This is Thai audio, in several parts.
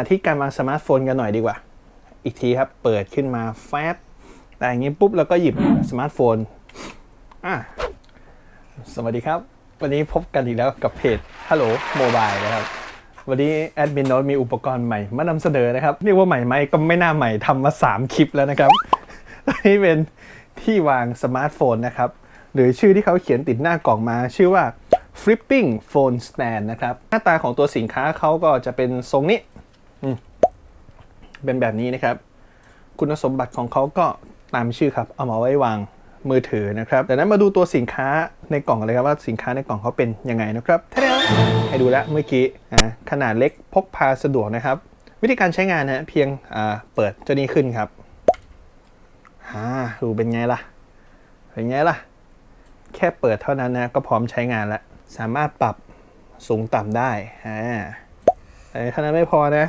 าที่การวางสมาร์ทโฟนกันหน่อยดีกว่า อีกทีครับ เปิดขึ้นมาแฟบแต่อย่างนี้ปุ๊บเราก็หยิบสมาร์ทโฟน อะ สวัสดีครับ วันนี้พบกันอีกแล้วกับเพจ Hello Mobile นะครับ วันนี้แอดมินโนตมีอุปกรณ์ใหม่มานำเสนอนะครับ เรียกว่าใหม่ไหมก็ไม่น่าใหม่ทำมา 3 คลิปแล้วนะครับนนี้เป็นที่วางสมาร์ทโฟนนะครับ หรือชื่อที่เขาเขียนติดหน้ากล่องมาชื่อว่า flipping phone stand นะครับ หน้าตาของตัวสินค้าเขาก็จะเป็นทรงนี้ เป็นแบบนี้นะครับ คุณสมบัติของเขาก็ตามชื่อครับ เอามาไว้วางมือถือนะครับแต่นั้นมาดูตัวสินค้าในกล่องเลยครับว่าสินค้าในกล่องเขาเป็นยังไงนะครับทะเดให้ดูแล้วเมื่อกี้ขนาดเล็กพกพาสะดวกนะครับ วิธีการใช้งานนะเพียงเปิดเจ้านี้ขึ้นครับอ่าดูเป็นไงล่ะ เป็นไงล่ะ แค่เปิดเท่านั้นนะก็พร้อมใช้งานแล้ว สามารถปรับสูงต่ำได้อ่าแต่เท่านั้นไม่พอนะ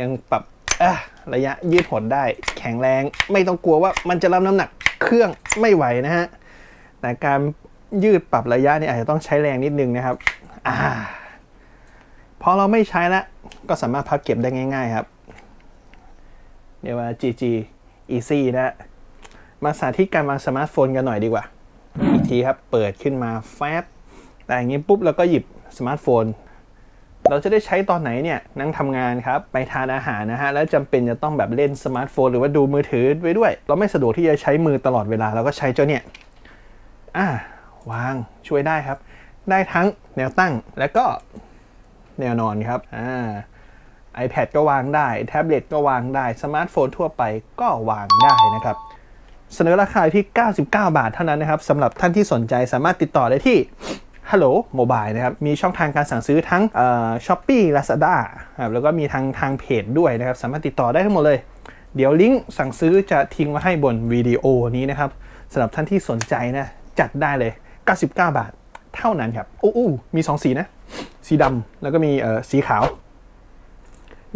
ยังปรับะระยะยืดหดได้ แข็งแรง ไม่ต้องกลัวว่ามันจะรับน้ำหนักเครื่องไม่ไหวนะฮะแต่การยืดปรับระยะนี่อาจจะต้องใช้แรงนิดนึงนะครับอ่าพอเราไม่ใช้แล้วก็สามารถพับเก็บได้ง่าย ๆครับเรียกว่า GG easy นะมาสาธิตการวางสมาร์ทโฟนกันหน่อยดีกว่า อีกทีครับ เปิดขึ้นมาแฟบแต่อย่างนี้ปุ๊บเราก็หยิบสมาร์ทโฟน เราจะได้ใช้ตอนไหนเนี่ยนั่งทำงานครับ ไปทานอาหารนะฮะ แล้วจำเป็นจะต้องแบบเล่นสมาร์ทโฟน หรือว่าดูมือถือไว้ด้วย เราไม่สะดวกที่จะใช้มือตลอดเวลา เราก็ใช้เจ้าเนี่ยอ่าวางช่วยได้ครับ ได้ทั้งแนวตั้งและก็แนวนอนครับอ่า iPad ก็วางได้ แท็บเล็ตก็วางได้ สมาร์ทโฟนทั่วไปก็วางได้นะครับ เสนอราคาที่ 99 บาทเท่านั้นนะครับสำหรับท่านที่สนใจสามารถติดต่อได้ที่ Hello Mobile นะครับ มีช่องทางการสั่งซื้อทั้งช้อปปี้ลาซาด้าครับแล้วก็มีทางทางเพจด้วยนะครับ สามารถติดต่อได้ทั้งหมดเลย เดี๋ยวลิงก์สั่งซื้อจะทิ้งไว้ให้บนวิดีโอนี้นะครับสำหรับท่านที่สนใจนะ จัดได้เลย 99 บาท เท่านั้นครับอู้อู้มี 2 สีนะ สีดำแล้วก็มีสีขาว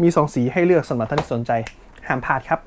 มี 2 สีให้เลือกสำหรับท่านที่สนใจ ห้ามพลาดครับ